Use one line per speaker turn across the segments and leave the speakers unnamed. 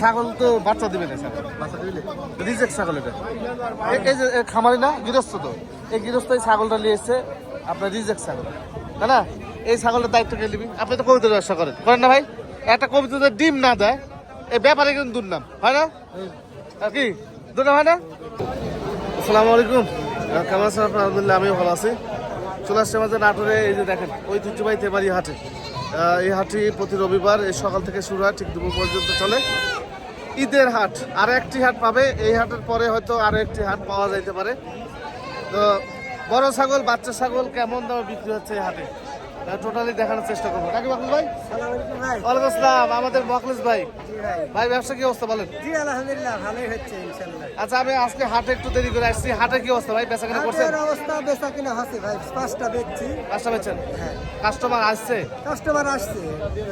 ছাগল তো বাচ্চা দিবে না ছাগল, বাচ্চা রিজেক্ট ছাগল এটা। এই যে খামারি না, গৃহস্থ তো। এই গৃহস্থ এই ছাগলটা নিয়ে এসছে, আপনার রিজেক্ট ছাগল। তাই না? এই ছাগলের দায়িত্ব কে নিবি? আপনি তো কবিতার ব্যবসা করেন। করেন না ভাই? একটা কবিতা ডিম না দেয়, এই ব্যাপারে কিন্তু দুর্নাম। হয় না? কি? দুর্নাম হয় না? আসসালামু আলাইকুম। কেমন আছেন আলহামদুলিল্লাহ, আমিও ভালো আছি। চলে আসছে আমাদের নাটোরে, এই যে দেখেন, ঐতিহ্যবাহী তেবাড়ি হাটে। এই হাটটি প্রতি রবিবার, এই সকাল থেকে শুরু হয়, ঠিক দুপুর পর্যন্ত চলে। ঈদের হাট। আর একটি হাট পাবে, এই হাটের পরে হয়তো আরও একটি হাট পাওয়া যাইতে পারে। তো বড় ছাগল, বাচ্চা ছাগল কেমন দামে বিক্রি হচ্ছে এই হাটে? টোটালি দেখানোর চেষ্টা করব। নাকি বাকুল ভাই? ওয়ালাইকুম আসসালাম আমাদের মখলিস ভাই।
ভাই।
ব্যবসা কি অবস্থা বলেন?
জি আলহামদুলিল্লাহ ভালোই হচ্ছে ইনশাল্লাহ
আচ্ছা আমি আজকে হাটে একটু দেরি করে আসছি। হাটে কি অবস্থা ভাই? বেচা কেনা করছেন?
অবস্থা বেচা কিনা হচ্ছে ভাই। পাঁচটা বেচছি।
পাঁচটা বেচেন?
হ্যাঁ।
কাস্টমার আসছে?
কাস্টমার আসছে।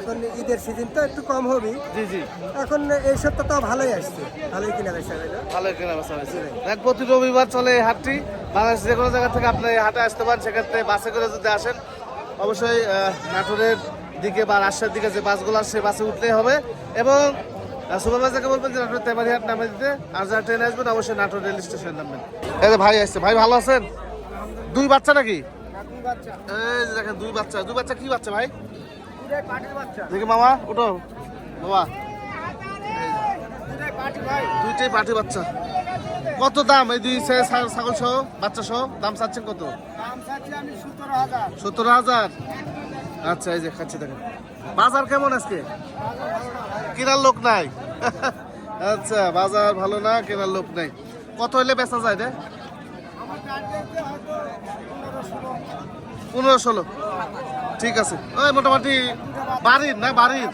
এখন ঈদের সিজন তো একটু কম হবে
জি জি।
এখন এই সপ্তাহটাও ভালোই আসছে। ভালোই কিনা বেচা হইল
ভালো কেনা বেচা হয়েছে। দেখ প্রতি রবিবার চলে এই হাটটি। বাংলাদেশ যে কোনো জায়গা থেকে আপনি হাটে আসতে পারেন। সেক্ষেত্রে বাসে করে যদি আসেন অবশ্যই নাটোরের দিকে বা রাজশাহীর দিকে যে বাসগুলো আসে বাসে উঠলেই হবে। এবং সুপারভাইজারকে বলবেন যে নাটোর তেমারি হাট নামে দিতে, আর যারা ট্রেনে আসবেন, অবশ্যই নাটোর রেল স্টেশন নামবেন। এই ভাই আসছে, ভাই ভালো আছেন? দুই বাচ্চা নাকি? দেখেন, দুই বাচ্চা। দুই বাচ্চা কি বাচ্চা ভাই? দেখি মামা ওটো বাবা। দুইটাই পাটি বাচ্চা। কত দাম? এই দুই ছাগল সহ, বাচ্চা সহ, দাম চাচ্ছেন কত? সত্তর হাজার। আচ্ছা এই যে খাচ্ছি, দেখেন। বাজার কেমন আজকে? কেনার লোক নাই। আচ্ছা বাজার ভালো না, কেনার লোক নাই। কত হইলে বেচা যায় রে? পনেরো ষোলো। ঠিক আছে। ওই মোটামুটি বাড়ির না, বাড়ির?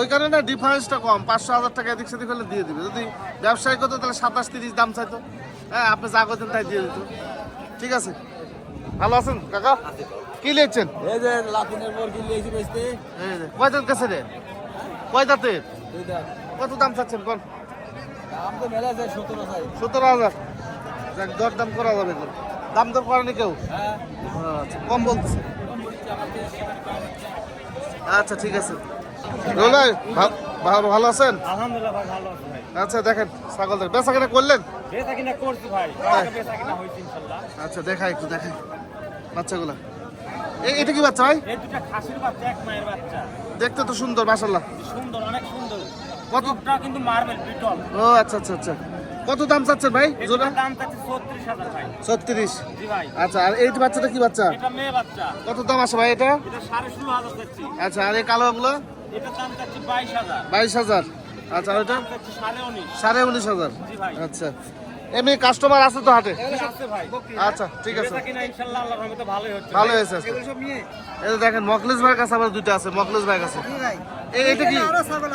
ওই কারণে না ডিফারেন্সটা কম। পাঁচশো হাজার টাকা এদিক সেদিক হলে দিয়ে দিবে। যদি ব্যবসায়ী করতো, তাহলে সাতাশ তিরিশ দাম চাইতো। হ্যাঁ আপনি যা করতেন তাই দিয়ে দিত। ঠিক আছে। ভালো আছেন কাকা? কি লিখছেন?
এই যে লাতিনের মুরগি লিয়েছি বেচতে।
এই যে, কয়দার কাছে রে? কয় কত দাম চাচ্ছেন কোন?
দাম তো মেলা যায় সতেরো চাই।
সতেরো হাজার। যাক দর দাম করা যাবে কোন দাম দর করেনি কেউ?
হ্যাঁ।
আচ্ছা কম বলতেছে। আচ্ছা ঠিক আছে। রোলাই ভালো আছেন?
আলহামদুলিল্লাহ ভালো আছি
আচ্ছা দেখেন ছাগলদের বেচা কেনা করলেন? আচ্ছা দেখা একটু দেখাই। বাচ্চাগুলা। এটা কি বাচ্চা ভাই?
খাসির বাচ্চা এক মায়ের বাচ্চা।
দেখতে তো সুন্দর মাসাল্লাহ
সুন্দর অনেক সুন্দর। কিন্তু মার্বেল
ও আচ্ছা আচ্ছা আচ্ছা। কত দাম চাচ্ছেন ভাই? জোড়া?
দাম চাচ্ছে ভাই।
ছত্রিশ।
জি ভাই।
আচ্ছা আর এই বাচ্চাটা কি বাচ্চা?
এটা মেয়ে বাচ্চা।
কত দাম আছে ভাই এটা?
এটা চাচ্ছি।
আচ্ছা আর এই কালোগুলো
এটার দাম চাচ্ছি
আচ্ছা ওইটা
সাড়ে উনিশ।
হাজার। আচ্ছা। এমনি কাস্টমার আছে তো হাটে? আচ্ছা ঠিক আছে।
বেচা কিনা ইনশাল্লাহ আল্লাহর রহমতে ভালোই হচ্ছে।
ভালো হয়েছে। এই দেখেন মকলেশ ভাইয়ের কাছে আবার দুইটা আছে মকলেশ ভাইয়ের কাছে।
জি ভাই।
এ- এটা কি?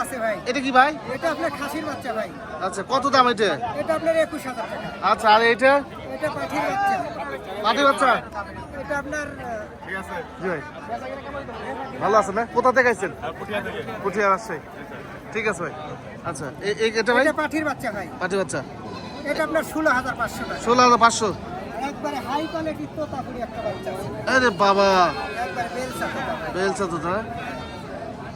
আছে
এটা কি ভাই?
এটা আপনার খাসির বাচ্চা ভাই।
আচ্ছা কত দাম এটা?
এটা আপনার একুশ হাজার টাকা।
আচ্ছা আর এইটা
এটা পাঠির বাচ্চা।
পাটি বাচ্চা?
এটা আপনার আহ,
জি ভাই। ভালো আছে না? কোথা থেকে আইছেন? পুঠিয়া রাজশাহী। ঠিক আছে ভাই। আচ্ছা এটা ভাই?
পাঠির বাচ্চা ভাই।
পাঠির বাচ্চা।
এটা আপনার ষোলো হাজার পাঁচশো টাকা।
ষোলো হাজার পাঁচশো।
একবারে হাই কোয়ালিটির তোতাপুরি একটা বাচ্চা
আরে বাবা।
একবারে বেলসা তোতা
বেলসা তোতা না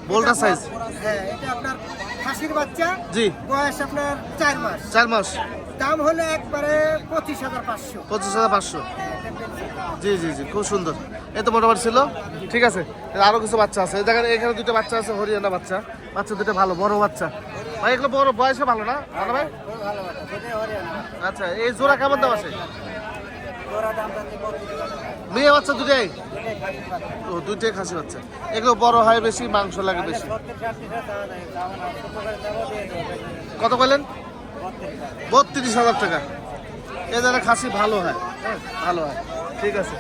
বোল্ডার সাইজ
হ্যাঁ এটা আপনার খাসির বাচ্চা
জি।
বয়স আপনার চার মাস।
চার মাস।
দাম হলো একবারে পঁচিশ হাজার পাঁচশো।
পঁচিশ হাজার পাঁচশো। জি জি জি খুব সুন্দর। এই তো মোটামুটি ছিল। ঠিক আছে। আরও কিছু বাচ্চা আছে। দেখেন এখানে দুটো বাচ্চা আছে হরিয়ানা বাচ্চা। বাচ্চা দুটো ভালো বড় বাচ্চা। ভাই এগুলো বড় বয়সে ভালো না? ভালো ভাই? আচ্ছা এই জোড়া কেমন দাম আছে? মেয়ে বাচ্চা দুটাই? ও দুইটাই খাসি বাচ্চা। এগুলো বড় হয় বেশি, মাংস লাগে বেশি? কত বললেন বত্রিশ হাজার টাকা। এ যেন খাসি ভালো হয়। হ্যাঁ ভালো হয়। ঠিক আছে।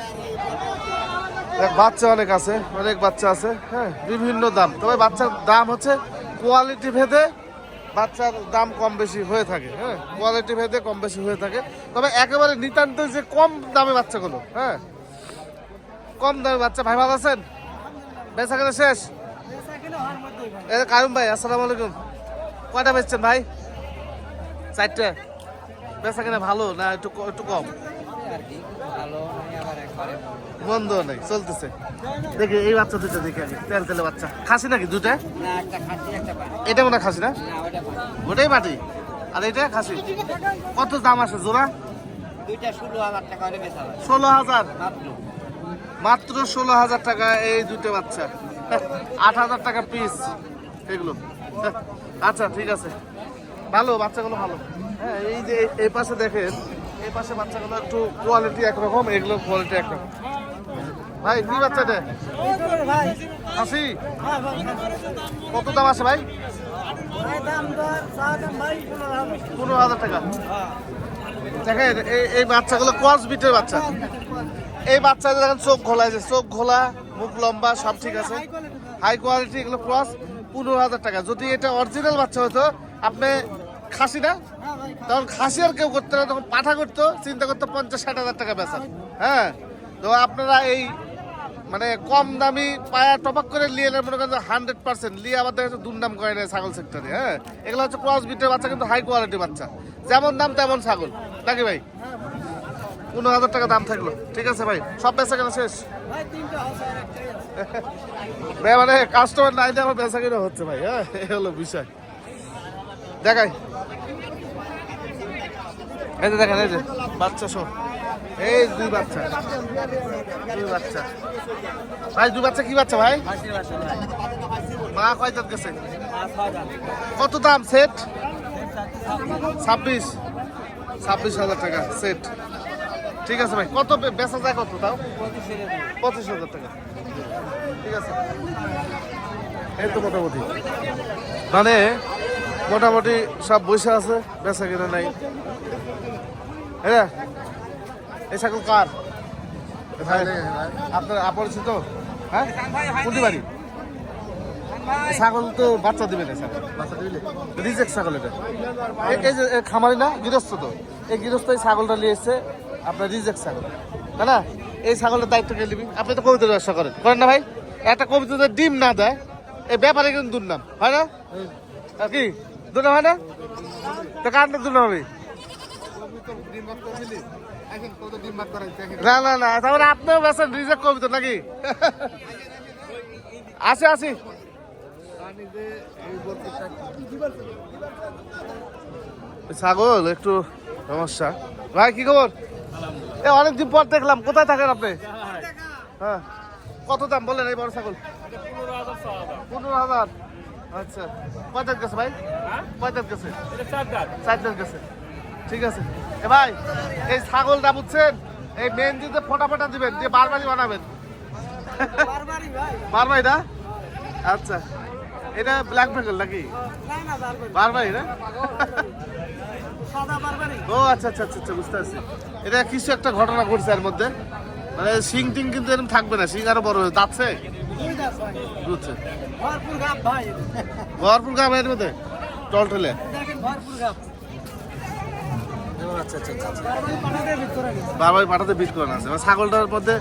বাচ্চা অনেক আছে, অনেক বাচ্চা আছে হ্যাঁ বিভিন্ন দাম। তবে বাচ্চার দাম হচ্ছে কোয়ালিটি ভেদে বাচ্চার দাম কম বেশি হয়ে থাকে হ্যাঁ কোয়ালিটি ভেদে কম বেশি হয়ে থাকে। তবে একেবারে নিতান্ত যে কম দামে বাচ্চাগুলো হ্যাঁ কম দামে বাচ্চা। ভাই ভালো আছেন? বেচা কেনা শেষ? কারুম ভাই আসসালামু আলাইকুম। কয়টা বেচছেন ভাই? চারটে। বেচা কেনা ভালো না একটু একটু কম? বন্ধ নেই চলতেছে। দেখি এই বাচ্চা দুটো দেখি আগে। তেল তেলে বাচ্চা। খাসি নাকি দুটা এটা মনে হয় খাসি না? ওটাই মাটি আর এটা খাসি? কত দাম আছে জোড়া?
দুইটা ষোলো হাজার মাত্র
ষোলো হাজার টাকা এই দুটো বাচ্চা। আট হাজার টাকা পিস এগুলো। আচ্ছা ঠিক আছে। ভালো, বাচ্চাগুলো ভালো। হ্যাঁ এই যে এই- পাশে দেখেন, এই পাশে বাচ্চাগুলো একটু কোয়ালিটি একরকম, এগুলো কোয়ালিটি একরকম। ভাই, কি বাচ্চা এটা
ভাই
কত দাম আছে ভাই?
পনেরো হাজার
টাকা। দেখেন, এই বাচ্চাগুলো ক্রস বিটের বাচ্চা। এই বাচ্চাদের দেখেন চোখ ঘোলা আছে চোখ ঘোলা, মুখ লম্বা, সব ঠিক আছে। হাই কোয়ালিটি এগুলো ক্রস পনেরো হাজার টাকা। যদি এটা অরিজিনাল বাচ্চা হতো, আপনি খাসি না? তখন খাসি আর কেউ করতে না, তখন পাঠা করতো, চিন্তা করতো পঞ্চাশ, ষাট হাজার টাকা বেচা। হ্যাঁ? তো আপনারা এই মানে কম দামি পায়া টপাক করে নিয়ে এলে মনে করেন হান্ড্রেড পার্সেন্ট নিয়ে আবার দেখা যাচ্ছে দুর্নাম করে নেয় ছাগল সেক্টরে হ্যাঁ? এগুলো হচ্ছে ক্রস বিটের বাচ্চা, কিন্তু হাই কোয়ালিটি বাচ্চা। যেমন দাম তেমন ছাগল। নাকি ভাই? পনেরো হাজার টাকা দাম থাকল। ঠিক আছে ভাই সব বেচা কেনা শেষ?
ভাই
মানে কাস্টমার নাই আমার বেচা কেনা হচ্ছে ভাই হ্যাঁ? এই হলো বিষয়। দেখাই। এই যে দেখেন এই যে বাচ্চা সব এই দুই বাচ্চা। দুই বাচ্চা। ভাই দুই বাচ্চা কি বাচ্চা ভাই? মা কয় দাঁত গেছে? কত দাম সেট ছাব্বিশ। ছাব্বিশ হাজার টাকা সেট ঠিক আছে ভাই কত বেচা যায় কত তাও? পঁচিশ হাজার টাকা। ঠিক আছে। এই তো মোটামুটি। মানে মোটামুটি সব বসে আছে বেচা কিনা নাই। হ্যাঁ এই ছাগল কার? আপনার অপরিচিত হ্যাঁ? কোনটি বাড়ি? ছাগল তো বাচ্চা দিবে না ছাগল। রিজেক্ট ছাগল এটা। এ- এই যে খামারি না গৃহস্থ তো। এই গৃহস্থ এই ছাগলটা নিয়ে এসছে। আপনার রিজেক্ট ছাগল। তাই না? এই ছাগলের দায়িত্ব কে নিবি। আপনি তো কবিতার ব্যবসা করেন। করেন না ভাই? একটা কবিতা ডিম না দেয়, এই ব্যাপারে কিন্তু দুর্নাম। হয় না? কি? দুর্নাম হয় না? তো কারণটা দুর্নাম হবে? না না না তারপরে আপনিও বেছেন রিজেক্ট কবিতা নাকি? আছে আছে ছাগল, একটু সমস্যা। ভাই, কি খবর? এ অনেকদিন পর দেখলাম। কোথায় থাকেন আপনি? হ্যাঁ। কত দাম বলেন এই বড় ছাগল? পনেরো হাজার আচ্ছা। কয় দাঁত গেছে ভাই? কয় দাঁত গেছে? চার দাঁত। গেছে। ঠিক আছে। এ ভাই এই ছাগলটা বুঝছেন? এই মেহেন্দিতে ফোটা ফোটা দিবেন দিয়ে বারবারই বানাবেন।
বারবারই
না? আচ্ছা। এটা ব্ল্যাক বেঙ্গল নাকি?
না না?
ও আচ্ছা আচ্ছা আচ্ছা আচ্ছা, বুঝতে পারছি। এটা কিছু একটা ঘটনা ঘটছে এর মধ্যে। মানে সিং টিং কিন্তু এরকম থাকবে না সিং আরও বড় হয়ে যাচ্ছে বুঝছে।
ভরপুর
গাম এর মধ্যে? টল টলে
দেখেন
আচ্ছা আচ্ছা
বারবারই পাঠাতে
বিট করানো আছে। মানে ছাগলটার মধ্যে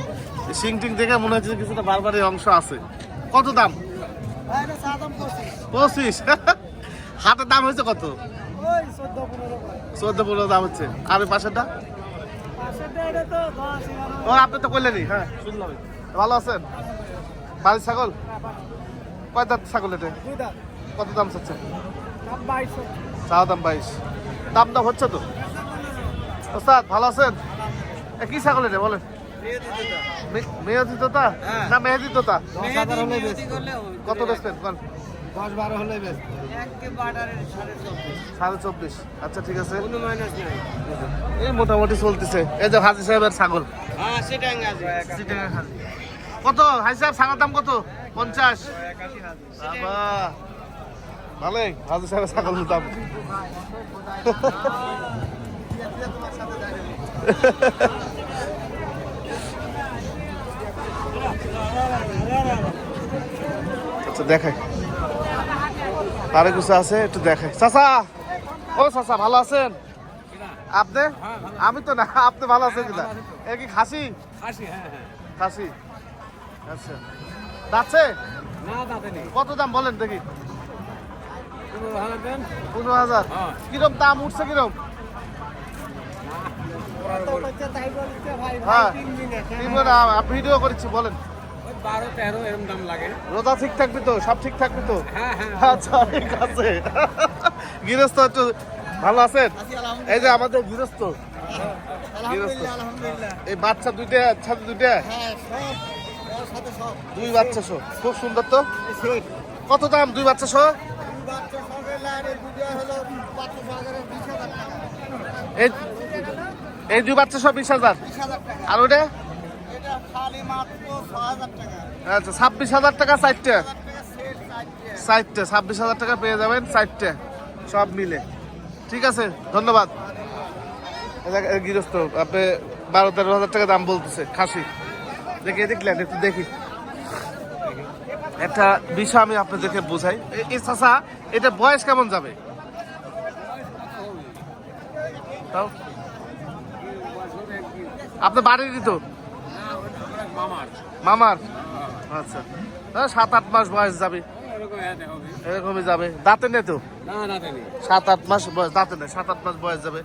সিং টিং দেখে মনে হচ্ছে কিছুটা বারবারই অংশ আছে। কত দাম?
পঁচিশ।
হাতের দাম হয়েছে কত?
চোদ্দ পনেরো
দাম হচ্ছে। আর ওই পাশেরটা? ও আপনি তো করলেনই হ্যাঁ শুনলাম। ভালো আছেন? বাড়ির ছাগল? কয় দাঁত ছাগল এটা? কত দাম চাচ্ছে? চা দাম বাইশ। দাম দাম হচ্ছে তো। ওস্তাদ ভালো আছেন? এ কি ছাগল এটা? বলেন। মে- মেয়াদি তোতা? না মেহেদি তোতা? কত বেচতেন বল।
দশ বারো হলে
সাড়ে চব্বিশ। আচ্ছা ঠিক আছে। এই মোটামুটি চলতেছে। এই যে হাজি সাহেবের ছাগল।
হ্যাঁ।
কত? হাজি সাহেব ছাগল দাম কত? পঞ্চাশ। বাবা। ভালোই হাজি সাহেবের ছাগলের দাম। আচ্ছা দেখাই। আরে কিছু আছে একটু দেখাই। চাচা! ও চাচা ভালো আছেন? আপনি? আমি তো না আপনি ভালো আছেন কিনা? এ কি খাসি? খাসি আচ্ছা। যাচ্ছে
না দাদা নেই।
কত দাম বলেন দেখি।
পনেরো হাজার হ্যাঁ।
কিরম দাম উঠছে কিরম? হ্যাঁ। ভিডিও করেছি বলেন।
বারো তেরো এরকম দাম লাগে।
রোজা ঠিক থাকবি তো? সব ঠিক থাকবি তো?
হ্যাঁ হ্যাঁ।
আচ্ছা ঠিক আছে। গৃহস্থ একটু ভালো আছেন? এই যে আমাদের গৃহস্থ। এই বাচ্চা দুইটা ছাত্র দুইটা? দুই বাচ্চা সহ। খুব সুন্দর তো? কত দাম দুই বাচ্চা সহ? এই এই দুই বাচ্চা সহ বিশ হাজার। আর ওটা? আচ্ছা ছাব্বিশ হাজার টাকা চারটে। চারটে। ছাব্বিশ হাজার টাকা পেয়ে যাবেন চারটে সব মিলে। ঠিক আছে ধন্যবাদ। গৃহস্থ আপনি বারো তেরো হাজার টাকা দাম বলতেছে খাসি। দেখে দেখলেন একটু দেখি। একটা বিষয় আমি আপনাদেরকে বোঝাই। এই চাষা এটা বয়স কেমন যাবে? তাও আপনার বাড়িরই তো?
মামার।
মামার? আচ্ছা। হ্যাঁ, সাত আট মাস বয়স যাবে।
হ্যাঁ দেখো
এরকমই যাবে। দাঁতে নেই তো? সাত আট মাস বয়স দাঁতে নেই সাত আট মাস বয়স যাবে।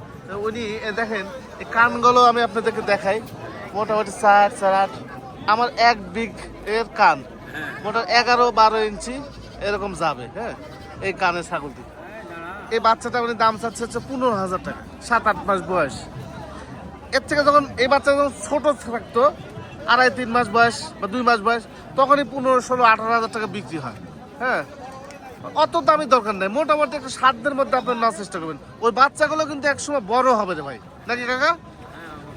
উনি দেখেন এই কানগুলো আমি আপনাদেরকে দেখাই। মোটামুটি চার চার আট। আমার এক বিগ এর কান। মোটামুটি এগারো বারো ইঞ্চি এরকম যাবে হ্যাঁ? এই কানের ছাগলটি। এই বাচ্চাটা উনি দাম চাচ্ছে হচ্ছে পনেরো হাজার টাকা সাত আট মাস বয়স। এর থেকে যখন এই বাচ্চা যখন ছোট থাকতো আড়াই তিন মাস বয়স বা দুই মাস বয়স, তখনই পনেরো, ষোলো, আঠারো হাজার টাকা বিক্রি হয়। হ্যাঁ? অত দামি দরকার নেই। মোটামুটি একটা সাধ্যের মধ্যে আপনার নেওয়ার চেষ্টা করবেন। ওই বাচ্চাগুলো কিন্তু একসময় বড় হবে রে ভাই। নাকি কাকা?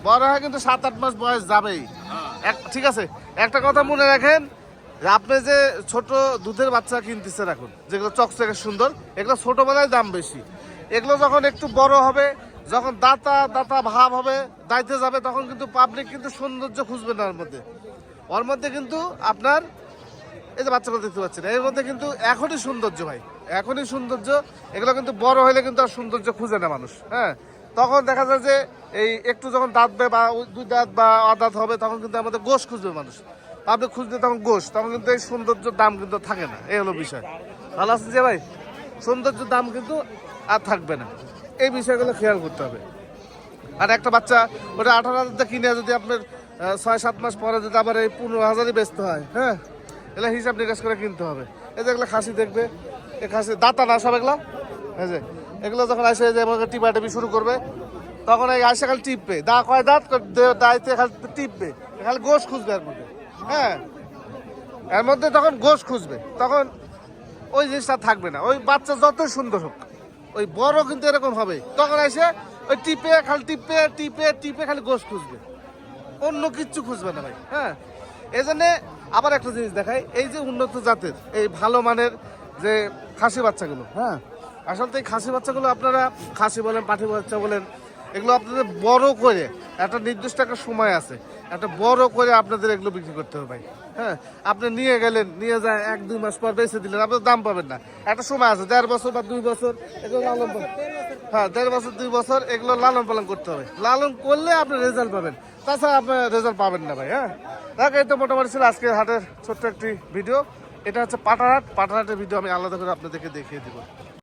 বড় হয় কিন্তু সাত, আট মাস বয়স যাবেই। এক, ঠিক আছে? একটা কথা মনে রাখেন, আপনি যে ছোট দুধের বাচ্চা কিনতেছেন এখন, যেগুলো চকচকে সুন্দর, এগুলো ছোটবেলায় দাম বেশি। এগুলো যখন একটু বড় হবে যখন দাতা দাতা ভাব হবে, দাইতে যাবে, তখন কিন্তু পাবলিক কিন্তু সৌন্দর্য খুঁজবে না ওর মধ্যে। ওর মধ্যে কিন্তু আপনার, এই যে বাচ্চাগুলো দেখতে পাচ্ছেন, এর মধ্যে কিন্তু এখনই সৌন্দর্য ভাই, এখনই সৌন্দর্য। এগুলো কিন্তু বড় হলে কিন্তু আর সৌন্দর্য খুঁজে না মানুষ হ্যাঁ? তখন দেখা যায় যে এই একটু যখন দাঁতবে বা দুই দাঁত বা অদাঁত হবে, তখন কিন্তু আমাদের গোশ খুঁজবে মানুষ। আপনি খুঁজতে তখন গোশ, তখন কিন্তু এই সৌন্দর্যের দাম কিন্তু থাকে না, এই হলো বিষয়। ভালো আছেন যে ভাই? সৌন্দর্যের দাম কিন্তু আর থাকবে না। এই বিষয়গুলো খেয়াল করতে হবে। আর একটা বাচ্চা, ওটা আঠারো হাজার দিয়ে কিনে যদি আপনার ছয় সাত মাস পরে যদি আবার এই পনেরো হাজারই বেচতে হয় হ্যাঁ? এগুলো হিসাব নিকাশ করে কিনতে হবে। এই যে এগুলো খাসি দেখবে এ খাসি দাতা না সব এগুলো? এই যে, এগুলো যখন আসে যে আমাকে টিপা টিপি শুরু করবে, তখন এই আসে খালি টিপবে। দা কয় দাঁত দে- দাঁতে খালি টিপবে। খালি গোশ খুঁজবে এর মধ্যে হ্যাঁ? এর মধ্যে তখন গোশ খুঁজবে। তখন ওই জিনিসটা থাকবে না। ওই বাচ্চা যতই সুন্দর হোক ওই বড় কিন্তু এরকম হবে। তখন এসে ওই টিপে খালি টিপে টিপে টিপে খালি গোশ খুঁজবে। অন্য কিচ্ছু খুঁজবে না ভাই হ্যাঁ? এই জন্যে আবার একটা জিনিস দেখাই, এই যে উন্নত জাতের, এই ভালো মানের যে খাসি বাচ্চাগুলো হ্যাঁ? আসলে এই খাসি বাচ্চাগুলো আপনারা খাসি বলেন পাঠি বাচ্চা বলেন এগুলো আপনাদের বড় করে, একটা নির্দিষ্ট একটা সময় আছে, একটা বড় করে আপনাদের এগুলো বিক্রি করতে হবে ভাই। হ্যাঁ আপনি নিয়ে গেলেন, নিয়ে যায়, এক, দুই মাস পর বেঁচে দিলেন আপনার দাম পাবেন না। একটা সময় আছে, দেড় বছর বা দুই বছর, এগুলো লালন পালন হ্যাঁ দেড় বছর, দুই বছর, এগুলো লালন পালন করতে হবে। লালন করলে আপনি রেজাল্ট পাবেন। তাছাড়া আপনি রেজাল্ট পাবেন না ভাই হ্যাঁ। এই তো মোটামুটি ছিল আজকে হাটের ছোট্ট একটি ভিডিও এটা হচ্ছে পাটারহাট। পাটারহাটের ভিডিও আমি আলাদা করে আপনাদেরকে দেখিয়ে দিব।